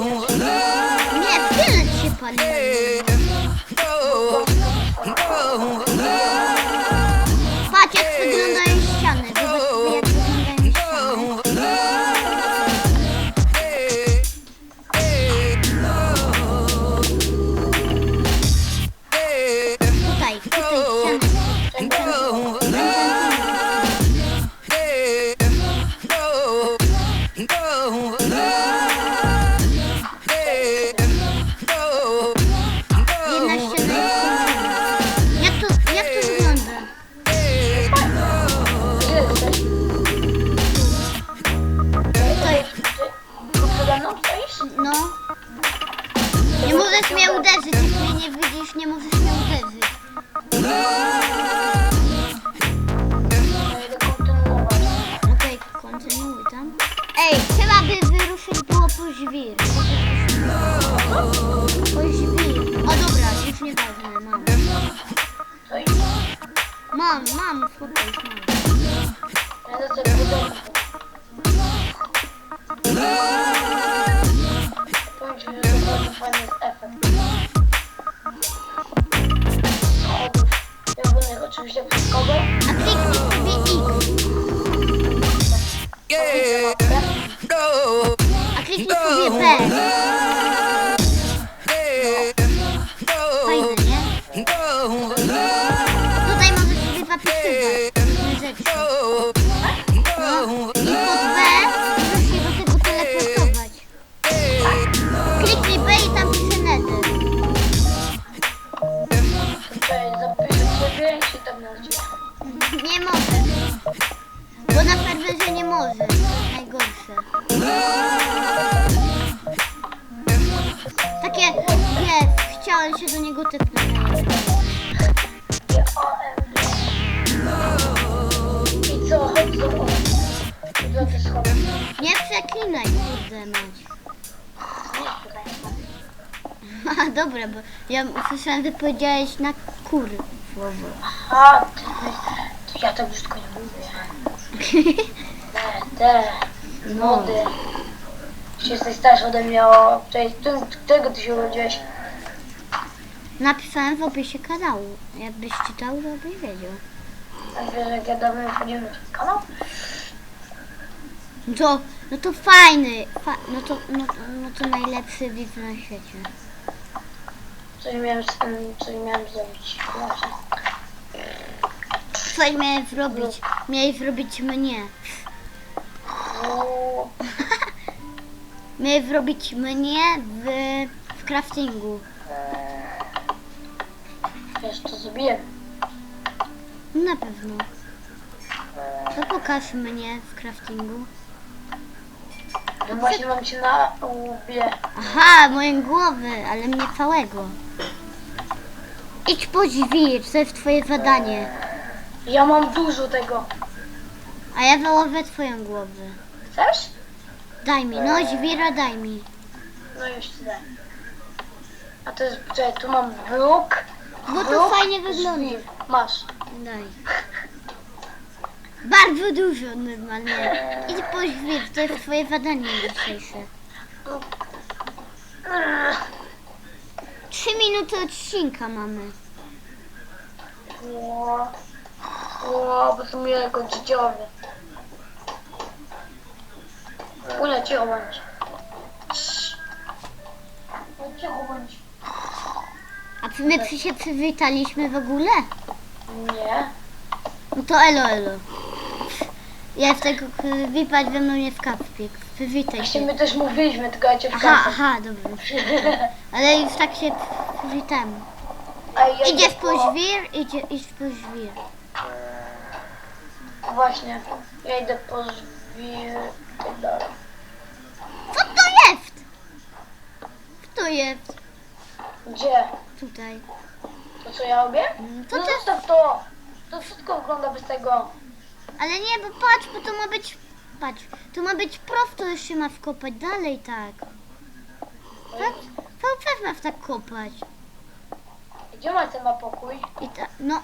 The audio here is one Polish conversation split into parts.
Nie, tyle się paliło. Sobie przeklinaj, kurde mać. Nie, nie ma. A dobra, bo ja usłyszałem, że powiedziałeś na kur słowo. A, ty, to ja tak brzydko nie mówię. Te, te, No. młody. Jeśli jesteś starszy ode mnie, o, którego ty się urodziłeś? Napisałem w opisie kanału. Jakbyś czytał, to byś wiedział. A wiesz, jak ja dawno wchodziłem na ten kanał? No to, no to fajny. Fa no, to, no, no to najlepszy widz na świecie. Coś miałem z tym, coś miałem zrobić. Właśnie. Coś miałeś zrobić. Miałeś zrobić mnie. No, Miałeś zrobić mnie w, w craftingu. wiesz, to zrobiłem. Na pewno. To pokaż mnie w craftingu. No właśnie mam cię na łbie. Aha, moją głowę, ale mnie całego. Idź po drzwi, to jest twoje zadanie. Ja mam dużo tego. A ja założę twoją głowę. Chcesz? Daj mi, no dźwira daj mi. No już ci dam. A to jest, czekaj, tu mam wróg. Bo to wróg, fajnie wygląda. żwir. Masz. Daj. Bardzo dużo normalnie. Idź po to jest twoje zadanie dzisiejsze. Trzy minuty odcinka mamy. Ło, ło, bo to mnie jako dzidziowy. Cicho bądź. Cicho bądź. A czy my się przywitaliśmy w ogóle? Nie. No to elo, elo. Ja z tego wypadł ze mną nie w kapie. Przywitaj Właśnie się. my też mówiliśmy, tylko ja cię Aha, wkazam. aha, dobra. Ale już tak się przywitałem. A ja Idziesz po żwir, idzie, idź po żwir. Właśnie. Ja idę po żwir. Tak dalej. Co to jest? Co to jest? Gdzie? Tutaj. To co ja robię? No ty? zostaw to. To wszystko wygląda bez tego. Ale nie, bo patrz, bo to ma być... Patrz, to ma być prosto, już się ma wkopać. Dalej tak. Cały czas masz tak kopać. Gdzie Marcel ma pokój? I ta, no,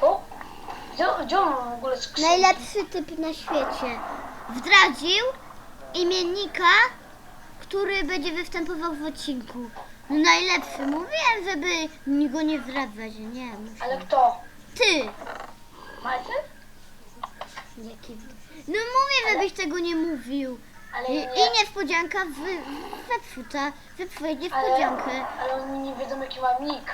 Tu? Gdzie, gdzie on ma w ogóle skrzynię? najlepszy typ na świecie. Wdradził imiennika, który będzie występował w odcinku. No najlepszy. Mówiłem, żeby go nie zdradzać. Nie, muszę. Ale kto? Ty! Majter? Jaki... No mówię, żebyś tego nie mówił. Ale I, nie, i niespodzianka w, zepsuta. Zepsułeś niespodziankę. ale, ale oni nie wiedzą jaki mam nick.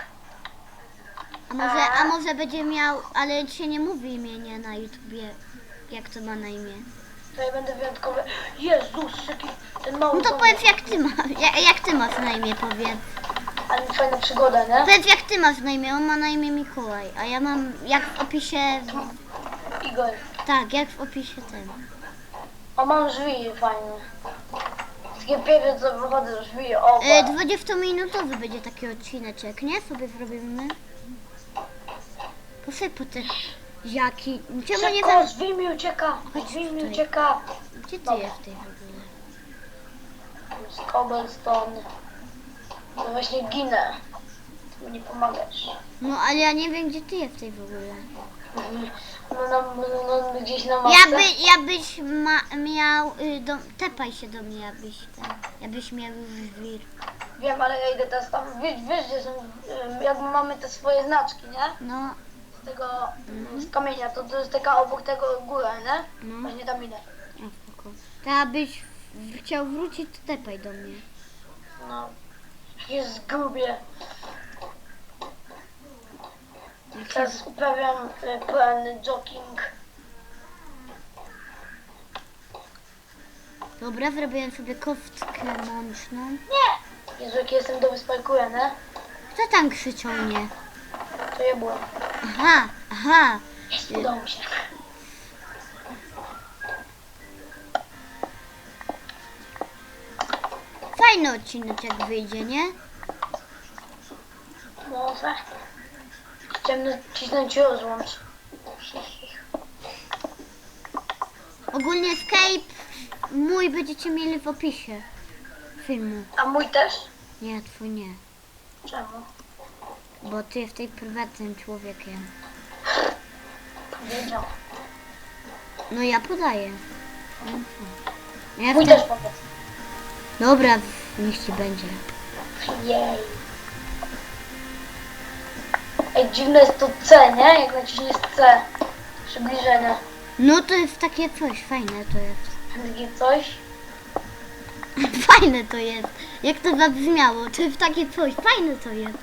A może, a może będzie miał, ale się nie mówi imienia na YouTubie. Jak to ma na imię. To ja będę wyjątkowy. Jezus, jaki ten mały No to powiedz jak ty masz, jak, jak ty masz na imię, powiedz. Ale fajna przygoda, nie? Powiedz jak ty masz na imię, on ma na imię Mikołaj, a ja mam jak w opisie, Igor. tak, jak w opisie ten. O, mam drzwi fajne. Takie pierwsze co wychodzę z drzwi, o. E, 20-minutowy będzie taki odcineczek, nie? Sobie zrobimy. Poszedł po te jaki. Czemu nie Szybko, za... drzwi mi ucieka, Chodź drzwi mi tutaj. ucieka. Gdzie ty Dobra. jesteś w ogóle? Z cobblestone. No właśnie ginę. Ty mi nie pomagasz. No ale ja nie wiem gdzie ty jesteś w ogóle. No, no, no, no, no gdzieś na mapce. Ja, by, ja byś ma, miał, y, do, tepaj się do mnie, abyś ten, jakbyś miał już żwir. Wiem, ale ja idę teraz tam, wiesz, wiesz gdzie są, em, jakby mamy te swoje znaczki, nie? No, Z tego, z kamienia, to, to jest taka obok tego góra, nie? no, Właśnie tam idę. a spoko. To abyś w- chciał wrócić, to tepaj do mnie. No. Jest grubie. Teraz uprawiam e, pełny jogging. Dobra, zrobiłem sobie kostkę mączną. Nie! Jezu, jak jestem dobry spajkuję, nie? Kto tam krzyczał mnie? To ja byłem. Aha, aha. Jest, udało mi się. Fajny odcinek wyjdzie, nie? Może. Chciałem nacisnąć rozłącz. Ogólnie Skype mój będziecie mieli w opisie filmu. A mój też? Nie, twój nie. Czemu? Bo ty jesteś prywatnym człowiekiem. Powiedział. No ja podaję. Ja Mój też powiedz. Dobra, niech ci będzie. Jej. Ej, dziwne jest to C, nie? Jak naciśniesz C. Przybliżenie. No to jest takie coś, fajne to jest. Takie coś. Fajne to jest. Jak to zabrzmiało, to jest takie coś, fajne to jest.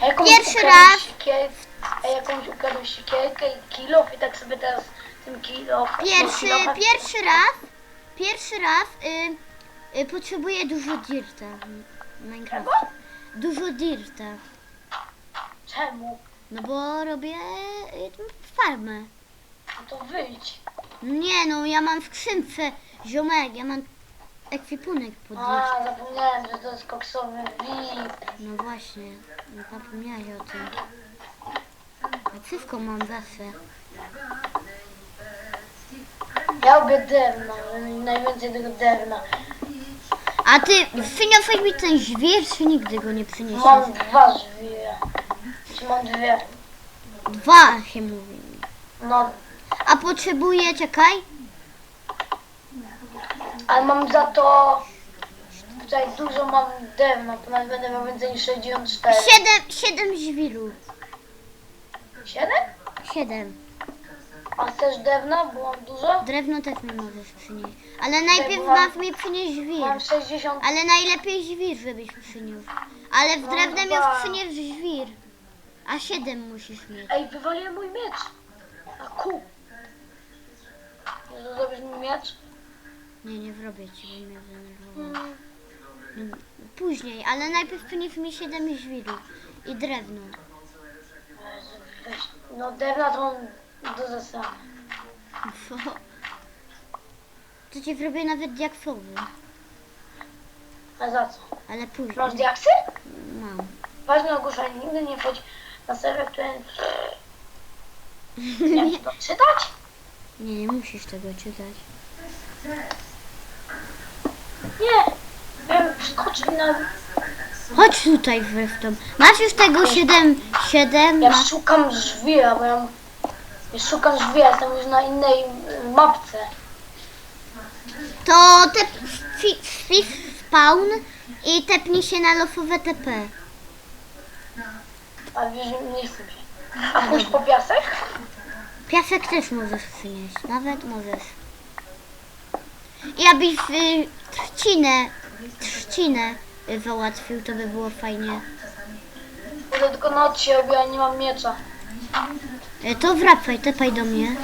A jakąś Pierwszy ukradłem raz. Sikier... A jakąś ukradłem siekierkę i kilof i tak sobie teraz tym kilof... Pierwszy, pierwszy raz, pierwszy raz y, y, potrzebuję dużo dirta w Minecraft. Dużo dirta. Czemu? No bo robię y, farmę. No to wyjdź. Nie no, ja mam w skrzynce ziomek, ja mam ekwipunek pod. A, zapomniałem, że to jest koksowy VIP. No właśnie, nie zapomniałeś o tym. Ja wszystko mam zawsze. Ja lubię że najwięcej tego drewna. A ty przyniosłeś mi ten zwierz, czy nigdy go nie przyniesiesz? Mam dwa żwire. Czy mam dwie? Dwa się mówi. No, A potrzebuję, czekaj, ale mam za to... Tutaj dużo mam to nawet będę miał więcej niż 64. siedem, siedem żwirów. Siedem? Siedem. A chcesz drewna, bo mam dużo? Drewno też mi możesz przynieść. Ale najpierw mam- masz mi przynieść żwir. Mam 60... Ale najlepiej żwir, żebyś przyniósł. Ale Mam drewnem dwa. już przyniesz żwir. A siedem musisz mieć. Ej, wywaliłem mój miecz. A ku. Może zrobisz mi miecz? Nie, nie zrobię ci, bo mnie zdenerwowało. No, Później, ale najpierw przynieś mi siedem żwirów i drewno. Jezu, weź. No drewna to mam do zasady. Co? To ci zrobię nawet diaksowy, A za co? ale później. Masz diaksy? Mam. Ważne ogłoszenie, nigdy nie wchodź na serwer, który... Nie to czytać? Nie, nie musisz tego czytać. Nie. Wskoczyć na... Chodź tutaj zresztą. Masz już tego siedem, siedem, Ja masz... szukam żwira, bo ja mam I drzwi, ja jestem już na innej y, mapce. To tep fi- spawn i tepnij się na losowe TP. A wiesz, nie chcę się. A pójść po piasek? Piasek też możesz przynieść, nawet możesz. Ja byś y, trzcinę, trzcinę y, załatwił, to by było fajnie. Będę tylko noc się robiła, nie mam miecza. Y, to wracaj, tepaj do mnie.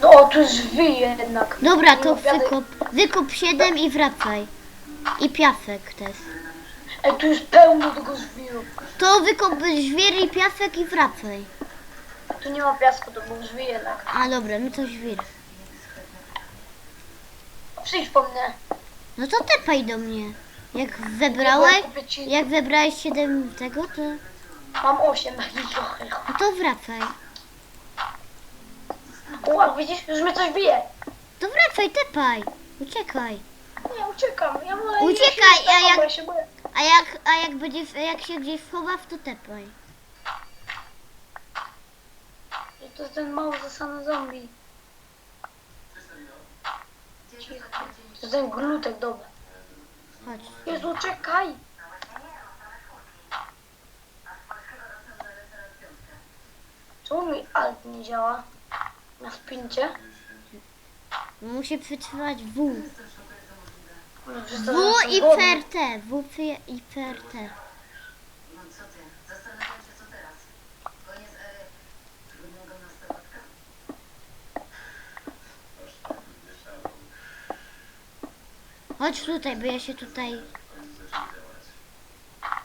No o, tu jest drzwi jednak. Dobra, to wykop, wykop 7 i wracaj. I piasek też. Ej, tu jest pełno tego żwiru. To wykop żwir i piasek i wracaj. Tu nie ma piasku, to był drzwi jednak. A dobra, no to żwir. Przyjdź po mnie. No to tepaj do mnie. Jak zebrałeś, Ja kupię ci- jak zebrałeś 7 tego, to, Mam osiem i trochę. no to wracaj. A widzisz, już mnie coś bije. To wracaj, tepaj. Uciekaj. Nie, uciekam. Ja wolę Uciekaj, iść, a jak- się boję. A jak, a jak będziesz, jak się gdzieś schowasz, to tepaj. To jest ten mały zasany zombie. Cicho. To jest ten glutek, dobra. Chodź. Jezu, czekaj. Czemu mi alt nie działa? Na spincie? Musi przetrwać W. W i. PRT. W przy- i PRT. No co ty? Zastanawiam się co teraz. Koniec ery trudnego nastolatka? Chodź tutaj, bo ja się tutaj...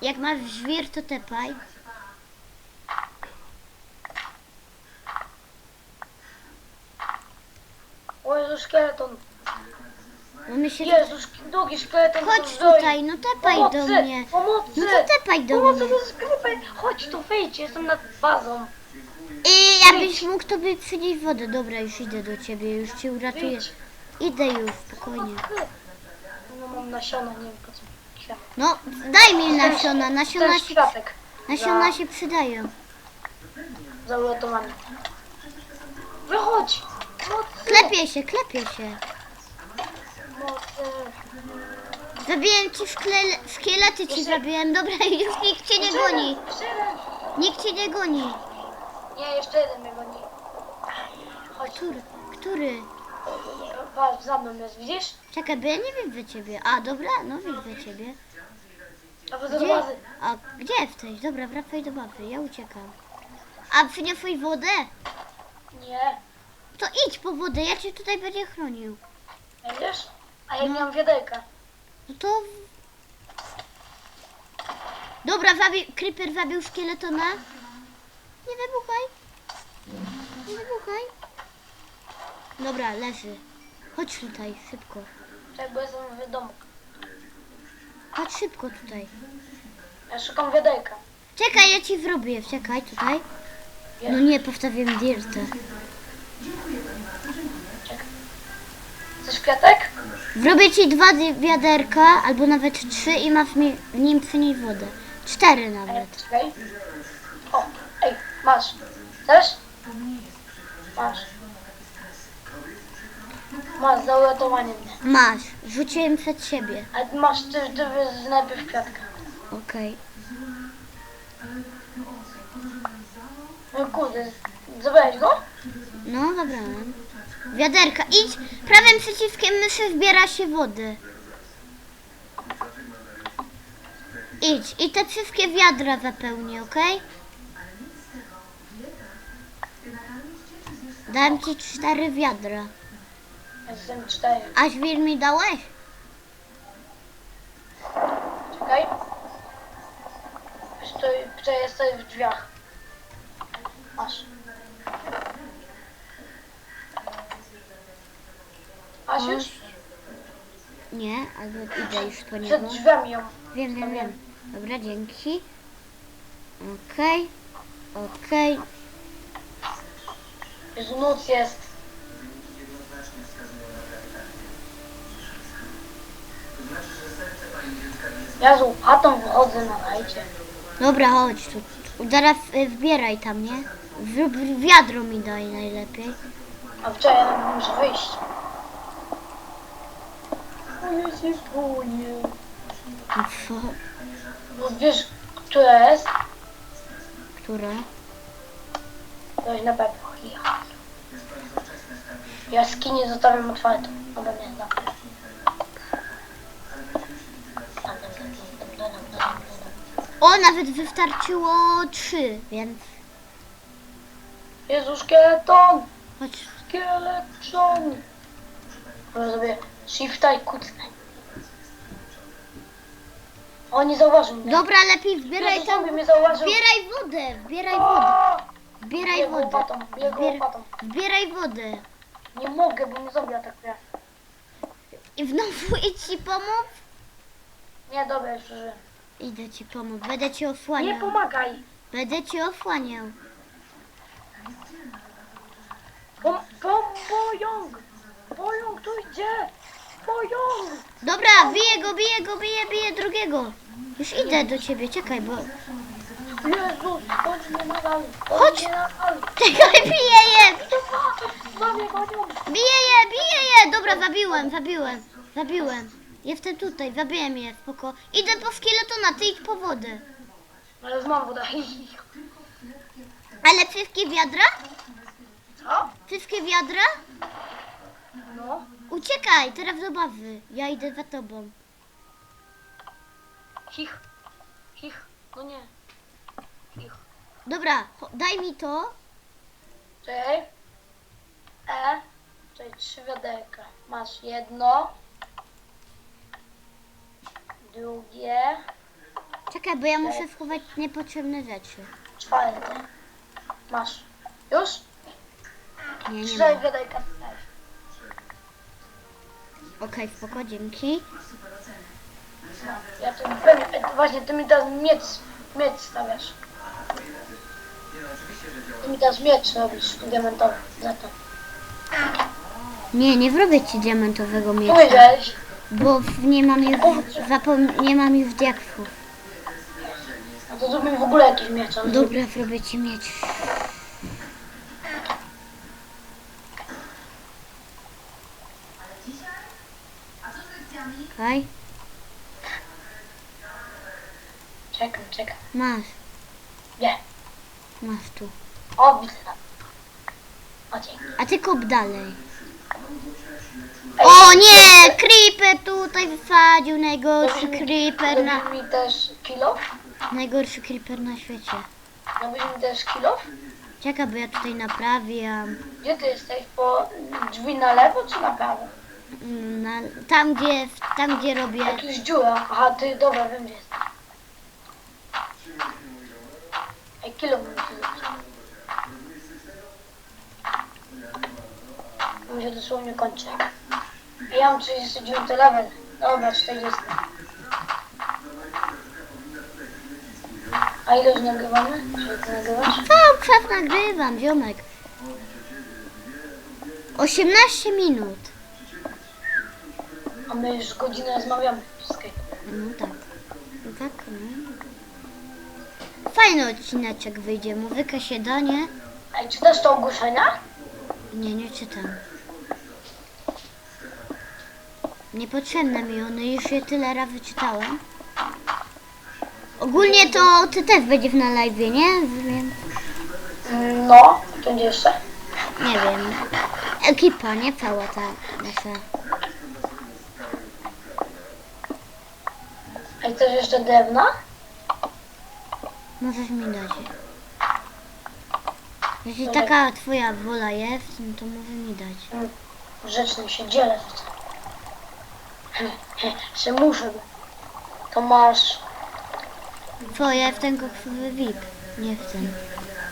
Jak masz żwir, to tepaj. O Jezu, szkieleton. Bo my się... Jezu, szk- długi szkieleton. Chodź tu tutaj, no tepaj do Pomocy, mnie. Pomocy! No to tepaj do Pomocy, mnie. jest sklepy. Chodź tu, wyjdź, jestem nad bazą. I jakbyś mógł, to by przynieść wodę. Dobra, już idę do ciebie, już cię uratuję. Wyjdź. Idę już, spokojnie. No mam nasiona, nie wiem po co. Kwiat. No, daj mi nasiona, nasiona się, nasiona się przydają. Za uratowanie. Wychodź! Mocy! Klepie się, klepie się. Zabiłem ci szkle- szkielety, ci Jeszcze- zabiłem. Dobra, już nikt cię nie goni. Nikt cię nie goni. Nie, jeszcze jeden mnie goni. Chodź, Który? Który? patrz, za mną jest, widzisz? Czekaj, bo ja nie widzę ciebie. A, dobra, no widzę ciebie. A Gdzie? bazy. A, gdzie jesteś? Dobra, wracaj do bazy, ja uciekam. A przyniosłeś wodę? Nie. To idź po wodę, ja cię tutaj będę chronił. Będziesz? A ja No. miałam wiaderka. No to... Dobra, zabi... Creeper zabił szkieletona. Nie wybuchaj. Nie wybuchaj. Dobra, leży. Chodź tutaj, szybko. Czekaj, bo jestem w domu. Chodź szybko tutaj. Ja szukam wiaderka. Czekaj, ja ci zrobię. Czekaj, tutaj. No nie, postawiłem dirtę. Kwiatek? Zrobię ci dwa wi- wiaderka, albo nawet trzy i masz mi w nim przynieść wodę. Cztery Ej, nawet. czekaj. O, ej, masz. Chcesz? Masz. Masz za uratowanie mnie. Masz. Rzuciłem przed siebie. A masz, ty, ty wy- najpierw kwiatka. Okej. No kurde, zabrałeś go? No, zabrałem. Wiaderka. Idź. Prawym przyciskiem myszy zbiera się wody. Idź. I te wszystkie wiadra zapełni, okej? Dałem ci cztery wiadra. Jestem cztery. A żwir mi dałeś? Czekaj. Stoi, czekaj, stoi w drzwiach. Masz. Już? Nie, albo idę już po Przed niego. drzwiami ją. Wiem, wiem, wiem. Dobra, dzięki. Okej. Okej. Jezu, noc jest. Jezu, chatą wychodzę na lajcie. Dobra, chodź tu. Zaraz y, wbieraj tam, nie? Zrób wiadro mi daj najlepiej. A wczoraj ja muszę wyjść. O, ja się boję. No Co? No wiesz, która jest? Która? Weź na pewno. Ja. Jaskinię zostawiam otwartą. Albo nie, znam. O, nawet wystarczyło trzy, więc Jezu, szkieleton! chodź. Szkieleton! Może sobie shifta i kucnę. O, nie zauważył mnie. Dobra, lepiej zbieraj Jezu, tam. zombie mnie zauważył. Zbieraj wodę, zbieraj wodę. O! Zbieraj Biegł wodę. łopatą, biegł łopatą. Zbieraj wodę. Nie mogę, bo mnie zombie atakuje. I znowu idź ci pomóc? Nie, dobra, już żyję. Idę ci pomóc, będę ci Nie osłaniał. pomagaj! Będę ci osłaniał. Pom, pom, pociąg! Pociąg tu idzie! Dobra, biję go, biję go, biję, biję drugiego. Już idę do ciebie, czekaj, bo... Chodź mnie. Chodź. Czekaj, biję je! Panią! Biję je, biję je! Dobra, zabiłem, zabiłem, zabiłem. Jestem tutaj, zabiłem je, spoko. Idę po szkieletona, ty idź po wodę. Ale już mam wodę. Ale wszystkie wiadra? Co? Wszystkie wiadra? No. Uciekaj, teraz do bazy. Ja idę za tobą. Hich. Hich. No nie. Hich. Dobra, cho- daj mi to. Czekaj. E. Czekaj, trzy wiaderka. Masz jedno. Drugie. Czekaj, bo ja muszę schować niepotrzebne rzeczy. Czwarte. Masz. Już? Nie, nie ma. wiaderka. Okej, spoko, dzięki. Ja tu pewnie, e, właśnie ty mi teraz miecz, miecz stawiasz. Ty mi teraz miecz robisz diamentowy za to. Nie, nie zrobię ci diamentowego miecza, Powiedziałeś, bo w- nie mam już, zapom- nie mam już diaksów. a to zrobimy w ogóle jakiś miecz. ale Dobra, zrobię ci miecz. Ale dzisiaj? A co z Okej, Czekam, czekam. masz, Nie. masz tu. O, widzę. O, dzięki. A ty kop dalej. O nie! Creeper tutaj wysadził, najgorszy creeper na... Robisz mi też kilof? Najgorszy creeper na świecie. Robisz mi też kilof? Czekaj, bo ja tutaj naprawiam. Gdzie ty jesteś? Po drzwi na lewo czy na prawo? Na, tam gdzie, tam gdzie robię... A tu jest dziura. Aha, ty, dobra, wiem gdzie jest. Ej, kilof mi tu zrobić. Mi się dosłownie kończy. Ja mam 39 level. Dobra, 40. A ile już nagrywamy? Czy ty nagrywasz? Cały czas nagrywam, ziomek. 18 minut. A my już godzinę rozmawiamy. Wszystkie. No tak. No tak, no. Fajny odcineczek wyjdzie. Muzyka się da, nie? Ej, czytasz to ogłoszenia? Nie, nie czytam. Niepotrzebne mi one, już je tyle razy czytałem. Ogólnie to ty też będziesz na live, nie? Wiem. No, to gdzie jeszcze? Nie wiem. Ekipa, nie cała ta nasza. Ej, też jeszcze drewna? Możesz mi dać. Jeśli taka twoja wola jest, no to może mi dać. Mm, się dzielę. Że muszę. To masz. Co, ja w ten koksowy VIP. Nie chcę.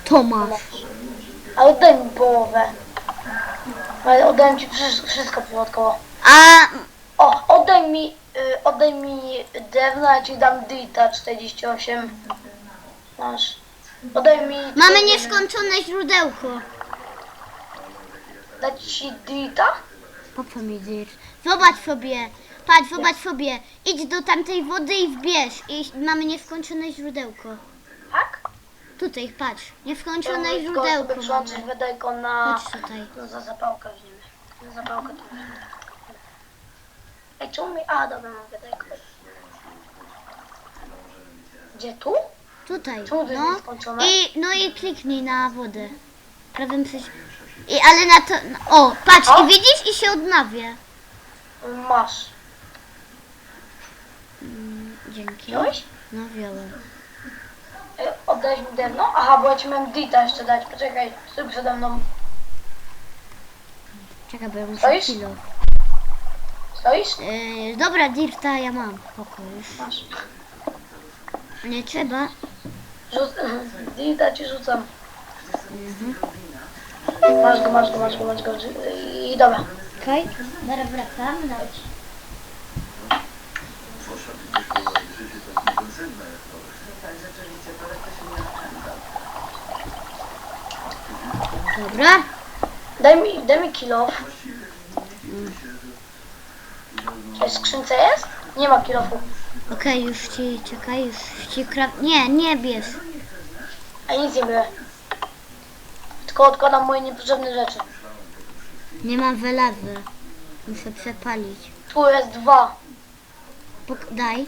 To masz. A oddaj mi połowę. Ale oddałem ci wszystko, wszystko przypadkowo. A O, oddaj mi, oddaj mi drewno, ja ci dam Dita 48. Masz. Oddaj mi... mamy nieskończone źródełko. Dać ci Dita? Po co mi dyr? Zobacz sobie. Patrz, zobacz sobie. Idź do tamtej wody i wbierz. I mamy nieskończone źródełko. Tak? Tutaj, patrz. Nieskończone źródełko mamy. wiaderko na... Chodź tutaj. No za zapałkę weźmiemy. Za zapałkę to. Ej, czemu mi... A, dobra, mam wiaderko. Gdzie tu? Tutaj. Czemu to jest No. nieskończone? I, no i kliknij na wodę. Prawym przyś... I, ale na to... na- O, patrz, O. i widzisz? I się odnawia. Masz. Mm, dzięki. Wziąłeś? No, wziąłem. Ej, Oddałeś mi drewno? Aha, bo ja ci miałem dita jeszcze dać. Poczekaj, stój przede mną. Czekaj, bo ja muszę Stoisz? kilo. Stoisz? Yy, dobra, dirta ja mam. Spoko już. Masz. Nie trzeba. Rzuc... Dita ci rzucam. Mhm. Masz go, masz go, masz go, masz go. I dobra. Okej. Dobra, wracam. Nawet. Rzeczywiście, to lekko się nie oszczędza. Dobra. Daj mi, daj mi kilo. Czy w skrzynce jest? Nie ma kilofu. Okej, już ci, czekaj, już ci kra... Nie, nie bierz. A nic nie biorę. Tylko odkładam moje niepotrzebne rzeczy. Nie mam welawy. Muszę przepalić. Tu jest dwa. Pok- daj.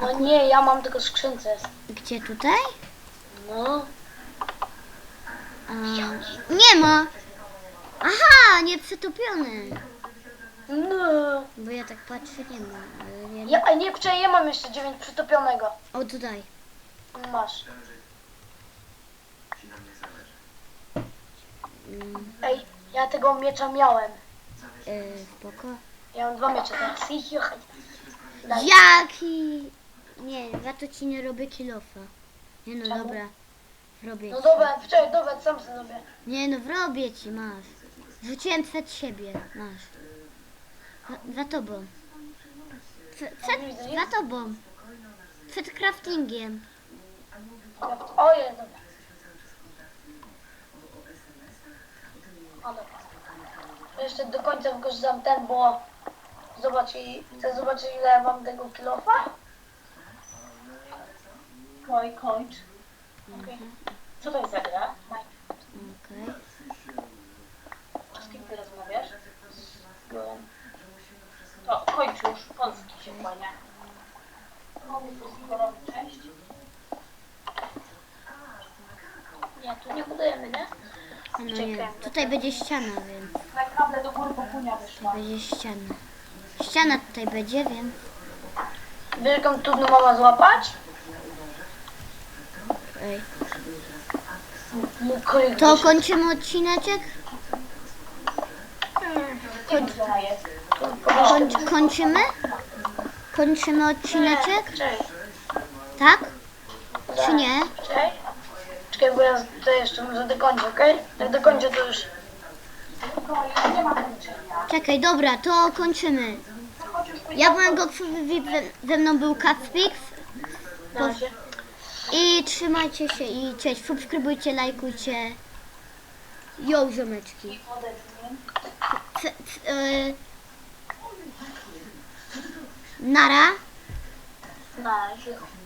No nie, ja mam tylko w skrzynce. jest. Gdzie tutaj? No. A, nie ma. Aha, nie przetopiony. No. Bo ja tak patrzę, nie ma. Ale nie... Ja, a nie, przecież ja mam jeszcze dziewięć przytopionego. O, tutaj. Masz. Mm, Ej, ja tego miecza miałem. yy, spoko. Ja mam dwa miecze teraz. Daj. Jaki? Nie, ja to ci nie robię kilofa. Nie no, Czemu? dobra. Robię No ci. dobra, wczoraj, dobra, sam sobie. Nie no, wrobię ci, masz. Rzuciłem przed siebie, masz. Za, tobą. Prze- Przed, za tobą. Przed craftingiem. O, jest, dobra. O, dobra. Jeszcze do końca wykorzystam ten, bo zobacz, i- chcę zobaczyć ile mam tego kilofa. Oj, kończ. Okej. Co to jest za gra? Okej. Z kim ty rozmawiasz? Byłem. Kończ już, Polski się kłania. Cześć. Nie, tu nie budujemy, nie? No nie. Tutaj będzie ściana, więc Na kable do góry popunia wyszła. będzie ściana. Ściana tutaj będzie, więc Wiesz, jaką trudno mama złapać? ej. To kończymy odcineczek? Gdzie ona jest? Kończ, kończymy? Kończymy odcineczek? Tak? Czy nie? Czekaj, bo ja to jeszcze może dokończę, okej? Jak dokończę, to już... Czekaj, dobra, to kończymy. Ja byłem Goksowy VIP, ze- mną był razie. I trzymajcie się i cześć. Subskrybujcie, lajkujcie. Jo, ziomeczki. C- c- y- Nara. Naja.